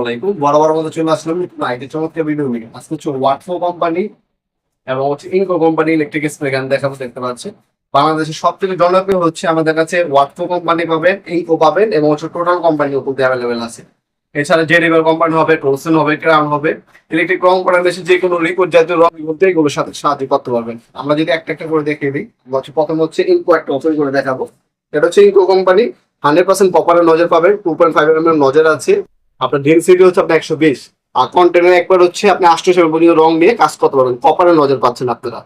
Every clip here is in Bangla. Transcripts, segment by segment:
আলাইকুম। মতো চলে আসলাম কোম্পানি এবং হচ্ছে ইনকো কোম্পানি ইলেকট্রিক দেখাবো, দেখতে বাংলাদেশের সব থেকে জনপ্রিয় হচ্ছে আমাদের কাছে কোম্পানি পাবেন ইনকো পাবেন এবং হচ্ছে টোটাল অ্যাভেলেবেল আছে। এছাড়া জেডিবেল কোম্পানি হবে টোলসেন হবে ক্রাউন হবে। ইলেকট্রিক যে কোনো বলতে সাথে সাহায্য করতে পারবেন। আমরা যদি একটা একটা করে দেখিয়ে দিই হচ্ছে প্রথম হচ্ছে ইনকো একটা ওপেন করে দেখাবো। এটা হচ্ছে ইনকো কোম্পানি হান্ড্রেড পার্সেন্ট কপারের নজর পাবেন টু পয়েন্ট ফাইভ এম নজর আছে। আপনার ডেন্সিটি হচ্ছে আপনার একশো বিশ। আর কন্টেনার একবার হচ্ছে আপনি সেভেন পর্যন্ত রং নিয়ে কাজ করতে পারবেন। কপারে নজর পাচ্ছেন আপনারা।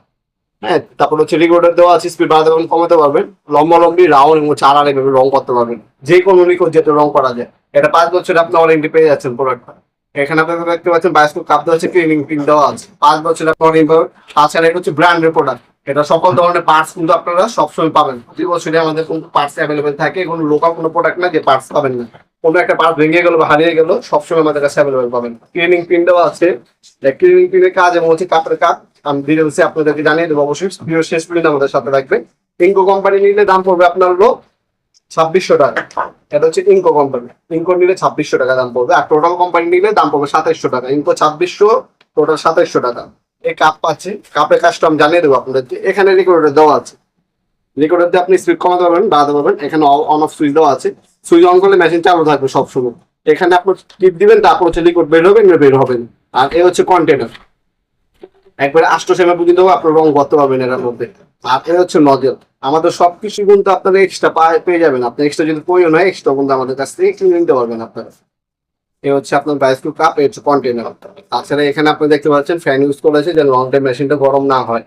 হ্যাঁ তারপর হচ্ছে রিকোর্ডার দেওয়া আছে স্পিড বাড়াতে পারবেন, কমাতে পারবেন। লম্বা, লম্বি রাউন্ড এবং চার আড়াই ভাবে রং করতে পারবেন। যে কোনো রিকোড যেটা রং করা যায়। এটা পাঁচ বছরে আপনি ওয়ারেন্টি পেয়ে যাচ্ছেন প্রোডাক্টটা এখানে আপনারা দেখতে পাচ্ছেন বায়োস্কোপ কাপ দেওয়া আছে ক্লিনিং পিন দেওয়া আছে। পাঁচ বছরে ওয়ারেন্টি পাবেন। তাছাড়া এটা হচ্ছে ব্র্যান্ডের প্রোডাক্ট এটা সকল ধরনের পার্টস কিন্তু আপনারা সবসময় পাবেন। প্রতি বছরে আমাদের কিন্তু পার্টস অ্যাভেলেবেল থাকে, কোনো লোকাল কোনো প্রোডাক্ট না যে পার্টস পাবেন না। কোনো একটা পার্ট ভেঙে গেল বা হারিয়ে গেল, সবসময় আমাদের কাছে অ্যাভেলেবেল পাবেন। ক্লিনিং পিন দেওয়া আছে। ক্লিনিং পিনের কাজ এবং হচ্ছে কাপের কাজ, আমি ডিটেলসে আপনাদেরকে জানিয়ে দেবো অবশ্যই। ভিডিও শেষ পর্যন্ত আমাদের সাথে রাখবেন ইনকো কোম্পানি নিলে দাম পড়বে আপনার হলো ছাব্বিশশো টাকা। এটা হচ্ছে ইনকো কোম্পানি ইঙ্কো নিলে ছাব্বিশশো টাকা দাম পড়বে। আর টোটাল কোম্পানি নিলে দাম পড়বে সাতাইশশো টাকা। ইনকো ছাব্বিশশো টোটাল সাতাইশশো টাকা। এই কাপ পাচ্ছে কাপের কাজটা আমি জানিয়ে দেবো আপনাদেরকে। এখানে রেকর্ডার দেওয়া আছে। রেকর্ডার দিয়ে আপনি স্পিড কমাতে পারবেন বাড়াতে পারবেন। এখানে অন অফ সুইচ দেওয়া আছে। সুইচ অন করলে মেশিন চালু থাকবে সবসময়। এখানে আপনি টিপ দিবেন, তারপর হচ্ছে লিকুইড বের হবেন বের হবেন। আর এ হচ্ছে কন্টেনার একবারে আষ্ট সেমা পর্যন্ত আপনার রং করতে পারবেন এটার মধ্যে। আর এ হচ্ছে নজল আমাদের সবকিছু কিন্তু আপনারা এক্সট্রা পেয়ে যাবেন। আপনি এক্সট্রা যদি প্রয়োজন হয় এক্সট্রা কিন্তু আমাদের কাছ থেকে কিনে নিতে পারবেন আপনারা। এ হচ্ছে আপনার বায়োস্কোপ কাপ এ হচ্ছে কন্টেনার তাছাড়া এখানে আপনি দেখতে পাচ্ছেন ফ্যান ইউজ করেছে, যেন লং টাইম মেশিনটা গরম না হয়।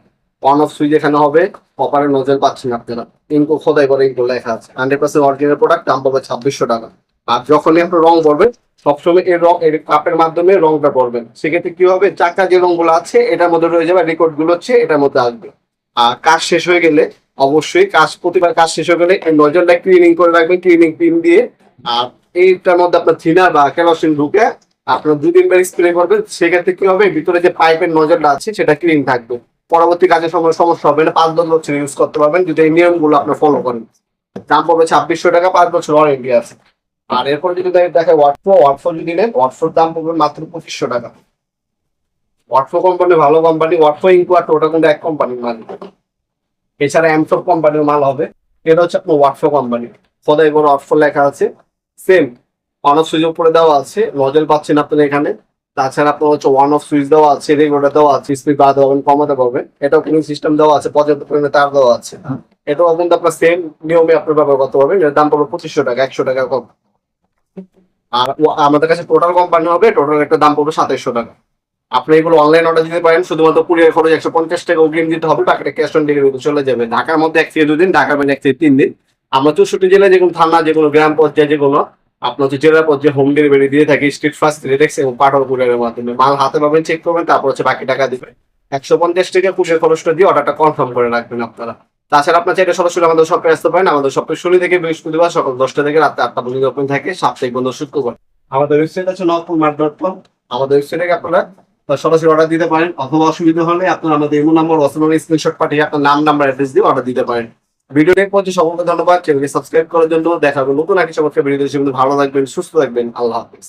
অন অফ সুইচ এখানে হবে কপারের নজল পাচ্ছেন আপনারা। ইনকো খোদাই করে ইনকো লেখা আছে। হান্ড্রেড পার্সেন্ট অরিজিনাল প্রোডাক্ট দাম পাবে ছাব্বিশশো টাকা। আর যখনই আপনার রং পড়বে, সবসময় এই রং, এই কাপের মাধ্যমে রংটা পড়বেন সেক্ষেত্রে কি হবে? চাকা যে রংগুলো আছে, এটার মধ্যে রয়ে যাবে রেকর্ডগুলো হচ্ছে, এটার মধ্যে আসবে। আর কাজ শেষ হয়ে গেলে অবশ্যই কাজ, প্রতিবার কাজ শেষ হয়ে গেলে এই নজলটা ক্লিনিং করে রাখবেন ক্লিনিং পিন দিয়ে। আর এইটার মধ্যে আপনার থিনার বা কেরোসিন ঢুকে আপনার দুই তিনবার স্প্রে করবেন। সেক্ষেত্রে কি হবে? ভিতরে যে পাইপের নজলটা আছে, সেটা ক্লিন থাকবে। পরবর্তী সময় সমস্যা হবে না, পাঁচ দশ বছর ইউজ করতে পারবেন, যদি এই নিয়মগুলো আপনি ফলো করেন। দাম পড়বে ছাব্বিশশো টাকা, পাঁচ বছর ওয়ারেন্টি আছে। আর এরপর যদি দেখে ওয়াটফো ওয়াটফো যদি নেন ওয়াটফোর দাম পড়বে মাত্র পঁচিশশো টাকা। ওয়াটফো কোম্পানি ভালো কোম্পানি ওয়াটফো ইনকোয়াট ওটা কিন্তু এক কোম্পানির মাল। এছাড়া এমটপ কোম্পানির মাল হবে। এটা হচ্ছে আপনার ওয়াটফো কোম্পানি সদাই বড় ওয়াটফো লেখা আছে সেম অনেক সুযোগ উপরে দেওয়া আছে নজল পাচ্ছেন আপনার এখানে। তাছাড়া আপনার হচ্ছে ওয়ান অফ সুইচ দেওয়া আছে রেগুলেটর দেওয়া আছে স্পিড বাড়াতে পারবেন কমাতে পারবেন এটাও কোনো সিস্টেম দেওয়া আছে, পর্যাপ্ত পরিমাণে তার দেওয়া আছে। এটাও কিন্তু আপনার সেম নিয়মে আপনি ব্যবহার করতে পারবেন এর দাম পড়বে পঁচিশশো টাকা, একশো টাকা কম। আর আমাদের কাছে টোটাল কোম্পানি হবে টোটাল একটা দাম পড়বে সাতাইশশো টাকা। আপনি এগুলো অনলাইন অর্ডার দিতে পারেন, শুধুমাত্র কুরিয়ার খরচ একশো পঞ্চাশ টাকা অগ্রিম দিতে হবে টাকাটা ক্যাশ অন ডেলিভারি চলে যাবে। ঢাকার মধ্যে এক থেকে দুদিন ঢাকার বাইরে এক থেকে তিন দিন। আমরা চৌষট্টি জেলায় যেগুলো থানা যেগুলো গ্রাম পর্যায়ে যেগুলো আপনার হচ্ছে জেলা পর্যায়ে হোম ডেলিভারি দিয়ে থাকে স্ট্রিট ফার্স্ট রিটেক্স এবং পাঠাও কুরিয়ারের মাধ্যমে, মাল হাতে পাবেন চেক করবেন, তারপর হচ্ছে বাকি টাকা দিবেন। একশো পঞ্চাশ টাকা কুরিয়ার খরচটা দিয়ে অর্ডারটা কনফার্ম করে রাখবেন আপনারা। তাছাড়া আপনার চাইলে সরাসরি আমাদের শপে আসতে পারেন। আমাদের শপে শনি থেকে বৃহস্পতিবার সকাল দশটা থেকে রাত আটটা পর্যন্ত ওপেন থাকে। সাপ্তাহিক বন্ধ শুক্রবার। আমাদের ওয়েবসাইট আছে নকপুর মার্ট ডট কম আমাদের ওয়েবসাইট আপনারা সরাসরি অর্ডার দিতে পারেন। অথবা অসুবিধা হলে আপনারা আমাদের ইমো নাম্বার অথবা স্ক্রিনশট পাঠিয়ে আপনার নাম নাম্বার অ্যাড্রেস দিয়ে অর্ডার দিতে পারেন। ভিডিও দেখতে পর্যন্ত সকলকে ধন্যবাদ। চ্যানেলকে সাবস্ক্রাইব করার জন্য দেখা হবে নতুন একটি চমৎকার ভিডিও ভালো থাকবেন, সুস্থ থাকবেন। আল্লাহ হাফিজ।